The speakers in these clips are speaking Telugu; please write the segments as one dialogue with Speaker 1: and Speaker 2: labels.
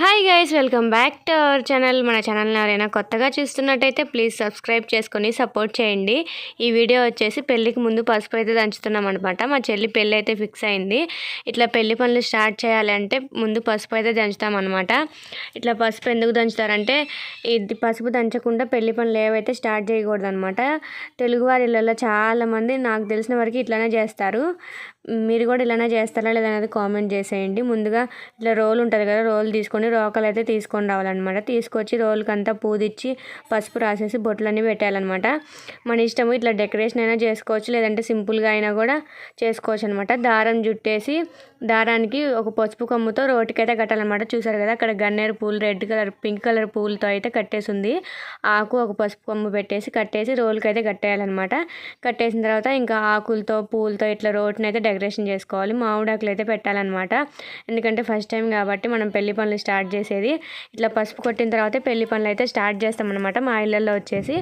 Speaker 1: Hi guys welcome back to our channel మన ఛానల్ని ఎవరైనా కొత్తగా చూస్తున్నట్టయితే ప్లీజ్ సబ్స్క్రైబ్ చేసుకొని సపోర్ట్ చేయండి. ఈ వీడియో వచ్చేసి పెళ్ళికి ముందు పసుపు అయితే దంచుతున్నాం అనమాట మా చెల్లి పెళ్ళి అయితే ఫిక్స్ అయింది. ఇట్లా పెళ్ళి పనులు స్టార్ట్ చేయాలంటే ముందు పసుపు అయితే దంచుతాం అనమాట ఇట్లా పసుపు ఎందుకు దంచుతారంటే ఇది పసుపు దంచకుండా పెళ్ళి పనులు ఏవైతే స్టార్ట్ చేయకూడదు అనమాట తెలుగువారి ఇళ్ళల్లో చాలామంది నాకు తెలిసిన వరకు ఇట్లానే చేస్తారు. మీరు కూడా ఇలానే చేస్తారా లేదనేది కామెంట్ చేసేయండి. ముందుగా ఇట్లా రోల్ ఉంటుంది కదా రోల్ తీసుకొని రోకలు అయితే తీసుకొని రావాలన్నమాట. తీసుకొచ్చి రోల్కి అంతా పూదిచ్చి పసుపు రాసేసి బొట్లన్నీ పెట్టాలన్నమాట మన ఇష్టము ఇట్లా డెకరేషన్ అయినా చేసుకోవచ్చు లేదంటే సింపుల్గా అయినా కూడా చేసుకోవచ్చు అనమాట దారం జుట్టేసి దారానికి ఒక పసుపు కొమ్ముతో రోటికైతే కట్టాలన్నమాట. చూసారు కదా అక్కడ గన్నేరు పూలు రెడ్ కలర్ పింక్ కలర్ పూలతో అయితే కట్టేసి ఉంది ఆకు ఒక పసుపు కొమ్ము పెట్టేసి కట్టేసి రోల్కి అయితే కట్టేయాలన్నమాట. కట్టేసిన తర్వాత ఇంకా ఆకులతో పూలతో ఇట్లా రోడ్ని అయితే డెకరేషన్ చేసుకోవాలి. మామిడాకులు అయితే పెట్టాలన్నమాట. ఎందుకంటే ఫస్ట్ టైం కాబట్టి మనం పెళ్ళి పనులు స్టార్ట్ చేసేది. ఇట్లా పసుపు కొట్టిన తర్వాత పెళ్ళి పనులు అయితే స్టార్ట్ చేస్తామన్నమాట మా ఇళ్ళల్లో వచ్చేసి.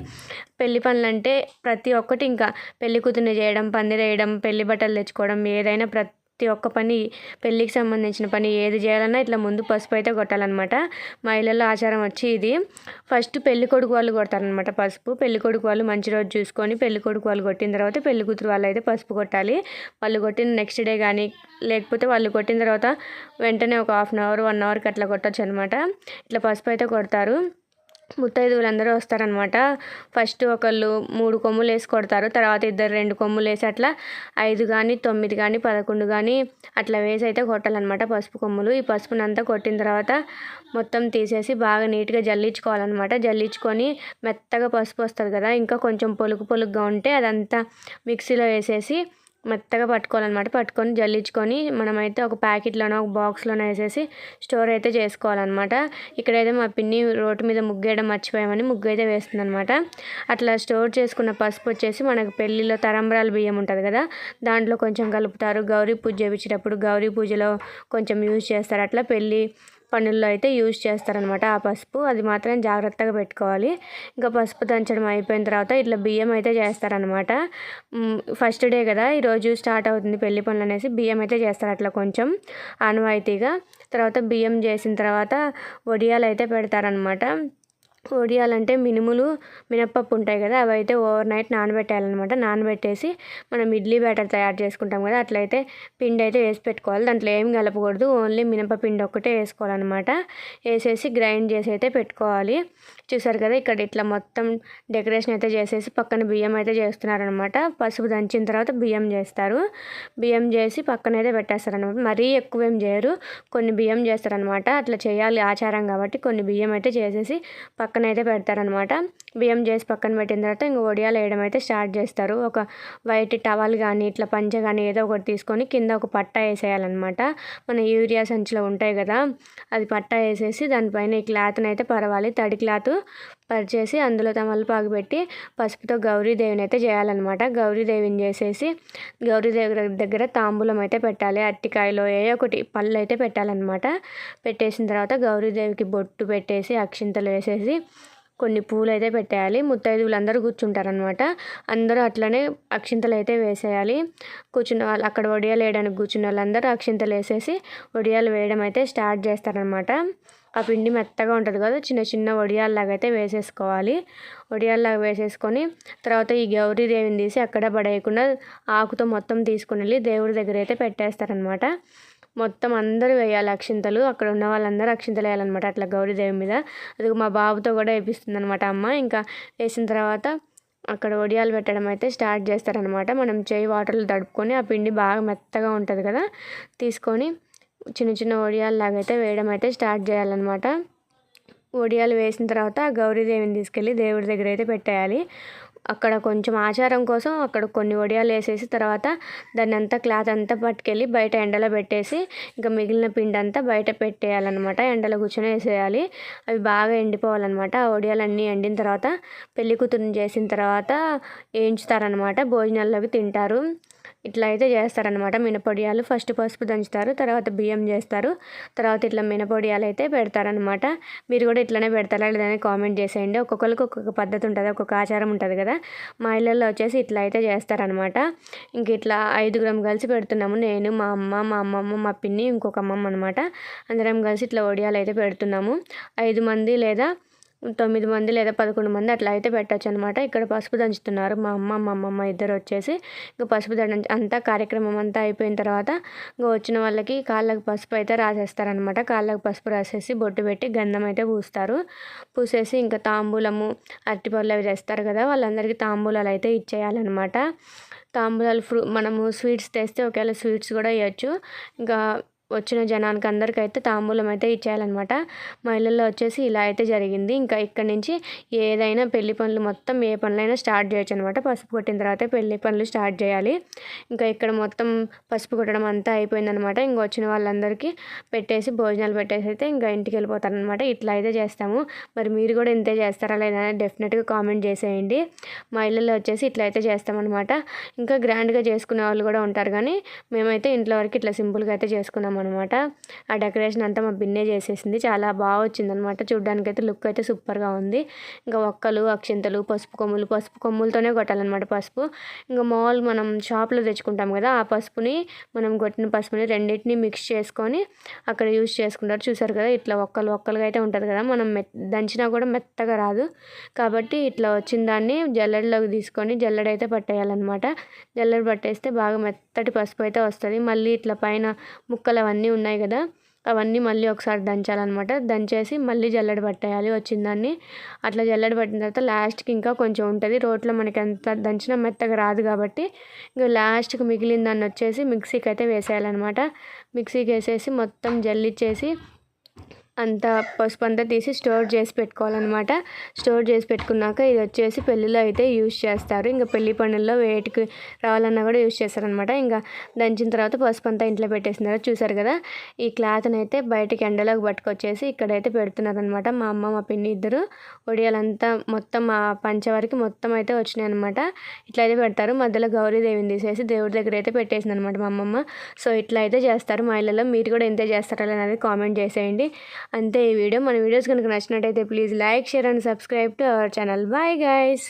Speaker 1: పెళ్ళి పనులు అంటే ప్రతి ఒక్కటి ఇంకా పెళ్ళి కూతుర్ని చేయడం పందిరేయడం పెళ్ళి బట్టలు తెచ్చుకోవడం ఏదైనా ప్రతి ప్రతి ఒక్క పని పెళ్ళికి సంబంధించిన పని ఏది చేయాలన్నా ఇట్లా ముందు పసుపు అయితే కొట్టాలన్నమాట. మా ఆచారం వచ్చి ఇది. ఫస్ట్ పెళ్ళి కొడుకు వాళ్ళు కొడతారనమాట పసుపు. పెళ్ళి కొడుకు వాళ్ళు మంచి రోజు చూసుకొని పెళ్ళి కొడుకు వాళ్ళు కొట్టిన తర్వాత పెళ్ళి కూతురు వాళ్ళు అయితే పసుపు కొట్టాలి. వాళ్ళు కొట్టిన నెక్స్ట్ డే కానీ లేకపోతే వాళ్ళు కొట్టిన తర్వాత వెంటనే ఒక హాఫ్ అన్ అవర్ వన్ అవర్కి అట్లా కొట్టచ్చు అనమాట ఇట్లా పసుపు అయితే కొడతారు. ముత్తైదువులు అందరూ వస్తారనమాట. ఫస్ట్ ఒకళ్ళు మూడు కొమ్ములు వేసి కొడతారు. తర్వాత ఇద్దరు రెండు కొమ్ములు వేసి అట్లా ఐదు కానీ తొమ్మిది కానీ పదకొండు కానీ అట్లా వేసి అయితే కొట్టాలన్నమాట పసుపు కొమ్ములు. ఈ పసుపునంతా కొట్టిన తర్వాత మొత్తం తీసేసి బాగా నీట్గా జల్లించుకోవాలన్నమాట జల్లించుకొని మెత్తగా పసుపు వస్తుంది కదా ఇంకా కొంచెం పొలుగు పొలుగుగా ఉంటే అదంతా మిక్సీలో వేసేసి మెత్తగా పట్టుకోవాలన్నమాట. పట్టుకొని జల్లించుకొని మనమైతే ఒక ప్యాకెట్లోనో ఒక బాక్స్లోనో వేసేసి స్టోర్ అయితే చేసుకోవాలన్నమాట. ఇక్కడైతే మా పిన్ని రోడ్డు మీద ముగ్గేయడం మర్చిపోయామని ముగ్గు అయితే వేస్తుందన్నమాట. అట్లా స్టోర్ చేసుకున్న పసుపు వచ్చేసి మనకు పెళ్ళిలో తరంబరాలు బియ్యం ఉంటుంది కదా దాంట్లో కొంచెం కలుపుతారు. గౌరీ పూజ చేయించేటప్పుడు గౌరీ పూజలో కొంచెం యూజ్ చేస్తారు. అట్లా పెళ్ళి పనుల్లో అయితే యూజ్ చేస్తారనమాట. ఆ పసుపు అది మాత్రం జాగ్రత్తగా పెట్టుకోవాలి. ఇంకా పసుపు దంచడం అయిపోయిన తర్వాత ఇట్లా బియ్యం అయితే చేస్తారనమాట. ఫస్ట్ డే కదా ఈరోజు స్టార్ట్ అవుతుంది పెళ్ళి పనులు అనేసి బియ్యం అయితే చేస్తారు అట్లా కొంచెం ఆనవాయితీగా. తర్వాత బియ్యం చేసిన తర్వాత వడియాలు అయితే పెడతారనమాట. వడియాలంటే మినుములు మినప్పప్పు ఉంటాయి కదా అవి అయితే ఓవర్ నైట్ నానబెట్టాలన్నమాట నానబెట్టేసి మనం ఇడ్లీ బ్యాటర్ తయారు చేసుకుంటాం కదా అట్లయితే పిండి అయితే వేసి పెట్టుకోవాలి. దాంట్లో ఏం కలపకూడదు ఓన్లీ మినపపిండి ఒక్కటే వేసుకోవాలన్నమాట. వేసేసి గ్రైండ్ చేసి అయితే పెట్టుకోవాలి. చూసారు కదా ఇక్కడ ఇట్లా మొత్తం డెకరేషన్ అయితే చేసేసి పక్కన బియ్యం అయితే చేస్తున్నారనమాట పసుపు దంచిన తర్వాత బియ్యం చేస్తారు. బియ్యం చేసి పక్కన అయితే పెట్టేస్తారనమాట మరీ ఎక్కువ ఏం చేయరు కొన్ని బియ్యం చేస్తారనమాట అట్లా చేయాలి ఆచారం కాబట్టి కొన్ని బియ్యం అయితే చేసేసి పక్కన పక్కన అయితే పెడతారనమాట బియ్యం చేసి పక్కన పెట్టిన తర్వాత ఇంక వడియాలు వేయడం అయితే స్టార్ట్ చేస్తారు. ఒక వైట్ టవల్ కానీ ఇట్లా పంచ కానీ ఏదో ఒకటి తీసుకొని కింద ఒక పట్ట వేసేయాలన్నమాట మన యూరియా సంచిలో ఉంటాయి కదా అది పట్ట వేసేసి దానిపైన ఈ క్లాత్ని అయితే పరవాలి. తడి క్లాత్ పరిచేసి అందులో తమలపాకు పెట్టి పసుపుతో గౌరీదేవిని అయితే చేయాలన్నమాట. గౌరీదేవిని చేసేసి గౌరీదేవి దగ్గర తాంబూలం అయితే పెట్టాలి. అట్టికాయలో ఏ ఒకటి పళ్ళు అయితే పెట్టాలన్నమాట. పెట్టేసిన తర్వాత గౌరీదేవికి బొట్టు పెట్టేసి అక్షింతలు వేసేసి కొన్ని పూలు అయితే పెట్టేయాలి. ముత్తైదువులు అందరూ కూర్చుంటారనమాట అందరూ అట్లనే అక్షింతలు అయితే వేసేయాలి. కూర్చున్న వాళ్ళు అక్కడ వడియాలు వేయడానికి కూర్చున్న వాళ్ళందరూ అక్షింతలు వేసేసి వడియాలు వేయడం అయితే స్టార్ట్ చేస్తారనమాట ఆ పిండి మెత్తగా ఉంటుంది కదా చిన్న చిన్న వడియాల్లాగా అయితే వేసేసుకోవాలి. వడియాల్లాగా వేసేసుకొని తర్వాత ఈ గౌరీదేవిని తీసి అక్కడ పడేయకుండా ఆకుతో మొత్తం తీసుకుని వెళ్ళి దేవుడి దగ్గర అయితే పెట్టేస్తారనమాట. మొత్తం అందరూ వేయాలి అక్షింతలు. అక్కడ ఉన్న వాళ్ళందరూ అక్షింతలు వేయాలన్నమాట అట్లా గౌరీదేవి మీద. అది మా బాబుతో కూడా వేపిస్తుంది అనమాట అమ్మ. ఇంకా వేసిన తర్వాత అక్కడ వడియాలు పెట్టడం అయితే స్టార్ట్ చేస్తారనమాట మనం చేయి వాటర్లో తడుపుకొని ఆ పిండి బాగా మెత్తగా ఉంటుంది కదా తీసుకొని చిన్న చిన్న వడియాల్లాగా అయితే వేయడం అయితే స్టార్ట్ చేయాలన్నమాట. వడియాలు వేసిన తర్వాత గౌరీదేవిని తీసుకెళ్ళి దేవుడి దగ్గర అయితే పెట్టేయాలి. అక్కడ కొంచెం ఆచారం కోసం అక్కడ కొన్ని వడియాలు వేసేసి తర్వాత దాన్ని అంతా క్లాత్ అంతా పట్టుకెళ్ళి బయట ఎండలో పెట్టేసి ఇంకా మిగిలిన పిండి అంతా బయట పెట్టేయాలన్నమాట. ఎండలో కూర్చొని వేసేయాలి. అవి బాగా ఎండిపోవాలన్నమాట. ఆ వడియాలన్నీ ఎండిన తర్వాత పెళ్ళి కూతురుని చేసిన తర్వాత వేయించుతారనమాట భోజనాల్లోకి తింటారు. ఇట్లా అయితే చేస్తారనమాట మినపొడియాలు ఫస్ట్ పసుపు దంచుతారు తర్వాత బియ్యం చేస్తారు తర్వాత ఇట్లా మినపొడియాలు అయితే పెడతారనమాట మీరు కూడా ఇట్లానే పెడతారా లేదని కామెంట్ చేసేయండి. ఒక్కొక్కరికి ఒక్కొక్క పద్ధతి ఉంటుంది ఒక్కొక్క ఆచారం ఉంటుంది కదా. మా ఇళ్ళల్లో వచ్చేసి ఇట్లా అయితే చేస్తారనమాట ఇంక ఇట్లా ఐదుగురం కలిసి పెడుతున్నాము. నేను మా అమ్మ మా అమ్మమ్మ మా పిన్ని ఇంకొక అమ్మమ్మ అనమాట అందరం కలిసి ఇట్లా ఒడియాలు అయితే పెడుతున్నాము. ఐదు మంది లేదా తొమ్మిది మంది లేదా పదకొండు మంది అట్లా అయితే పెట్టచ్చు అనమాట ఇక్కడ పసుపు దంచుతున్నారు మా అమ్మ మా అమ్మమ్మ ఇద్దరు వచ్చేసి. ఇంకా పసుపు దండ అంతా కార్యక్రమం అంతా అయిపోయిన తర్వాత ఇంకా వచ్చిన వాళ్ళకి కాళ్ళకు పసుపు అయితే రాసేస్తారనమాట కాళ్ళకు పసుపు రాసేసి బొట్టు పెట్టి గంధం అయితే పూస్తారు. పూసేసి ఇంకా తాంబూలము అరటిపళ్ళు అవి తెస్తారు కదా వాళ్ళందరికీ తాంబూలాలు అయితే ఇచ్చేయాలన్నమాట. తాంబూలాలు ఫ్రూ మనము స్వీట్స్ తెస్తే ఒకవేళ స్వీట్స్ కూడా ఇవ్వచ్చు ఇంకా వచ్చిన జనానికి అందరికీ అయితే తాంబూలం అయితే ఇచ్చేయాలన్నమాట. మహిళల్లో వచ్చేసి ఇలా అయితే జరిగింది. ఇంకా ఇక్కడ నుంచి ఏదైనా పెళ్ళి పనులు మొత్తం ఏ పనులైనా స్టార్ట్ చేయొచ్చు అనమాట పసుపు కొట్టిన తర్వాత పెళ్ళి పనులు స్టార్ట్ చేయాలి. ఇంకా ఇక్కడ మొత్తం పసుపు కొట్టడం అంతా అయిపోయిందనమాట ఇంకా వచ్చిన వాళ్ళందరికీ పెట్టేసి భోజనాలు పెట్టేసి అయితే ఇంకా ఇంటికి వెళ్ళిపోతారనమాట ఇట్లా అయితే చేస్తాము. మరి మీరు కూడా ఇంతే చేస్తారా లేదా డెఫినెట్గా కామెంట్ చేసేయండి. మా వచ్చేసి ఇట్లా అయితే చేస్తామన్నమాట. ఇంకా గ్రాండ్గా చేసుకునే వాళ్ళు కూడా ఉంటారు. కానీ మేమైతే ఇంట్లో వరకు ఇట్లా సింపుల్గా అయితే చేసుకున్నాం అనమాట ఆ డెకరేషన్ అంతా మా బిన్నే చేసేసింది. చాలా బాగా వచ్చిందనమాట చూడ్డానికి అయితే లుక్ అయితే సూపర్గా ఉంది. ఇంకా ఒక్కలు అక్షింతలు పసుపు కొమ్ములు పసుపు కొమ్ములతోనే కొట్టాలన్నమాట పసుపు. ఇంకా మాల్ మనం షాప్లో తెచ్చుకుంటాం కదా ఆ పసుపుని మనం కొట్టిన పసుపుని రెండింటిని మిక్స్ చేసుకొని అక్కడ యూజ్ చేసుకుంటారు. చూసారు కదా ఇట్లా ఒక్కలు ఒక్కలుగా అయితే ఉంటుంది కదా మనం మె దంచినా కూడా మెత్తగా రాదు. కాబట్టి ఇట్లా వచ్చిన దాన్ని జల్లెడలోకి తీసుకొని జల్లెడ అయితే పట్టేయాలన్నమాట. జల్లెడ పట్టేస్తే బాగా మెత్తటి పసుపు అయితే వస్తుంది. మళ్ళీ ఇట్లా పైన ముక్కలు అవన్నీ ఉన్నాయి కదా అవన్నీ మళ్ళీ ఒకసారి దంచాలన్నమాట. దంచేసి మళ్ళీ జల్లెడ పట్టేయాలి వచ్చిన దాన్ని. అట్లా జల్లెడ పట్టిన తర్వాత లాస్ట్కి ఇంకా కొంచెం ఉంటుంది. రోట్లో మనకి ఎంత దంచినా మెత్తగా రాదు కాబట్టి ఇంకా లాస్ట్కి మిగిలిన దాన్ని వచ్చేసి మిక్సీకి అయితే వేసేయాలన్నమాట. మిక్సీకి వేసేసి మొత్తం జల్లిచ్చేసి అంతా పసుపు అంతా తీసి స్టోర్ చేసి పెట్టుకోవాలన్నమాట. స్టోర్ చేసి పెట్టుకున్నాక ఇది వచ్చేసి పెళ్ళిలో అయితే యూస్ చేస్తారు. ఇంకా పెళ్ళి పనుల్లో వేటికి రావాలన్నా కూడా యూజ్ చేస్తారనమాట ఇంకా దంచిన తర్వాత పసుపు అంతా ఇంట్లో పెట్టేసినారు చూసారు కదా? ఈ క్లాత్ని అయితే బయటకి ఎండలోకి పట్టుకొచ్చేసి ఇక్కడైతే పెడుతున్నారనమాట మా అమ్మ మా పిన్ని ఇద్దరు ఒడియాలంతా మొత్తం మా పంచ వరకు మొత్తం అయితే వచ్చినాయి అనమాట ఇట్లా అయితే పెడతారు. మధ్యలో గౌరీదేవిని తీసేసి దేవుడి దగ్గర అయితే పెట్టేసింది అనమాట మా అమ్మమ్మ. సో ఇట్లా అయితే చేస్తారు. మా ఇళ్ళలో మీరు కూడా ఇంతే చేస్తారా అనేది కామెంట్ చేసేయండి. అంతే ఈ వీడియో మన వీడియోస్ కనుక నచ్చినట్టయితే please like share and subscribe to our channel. Bye guys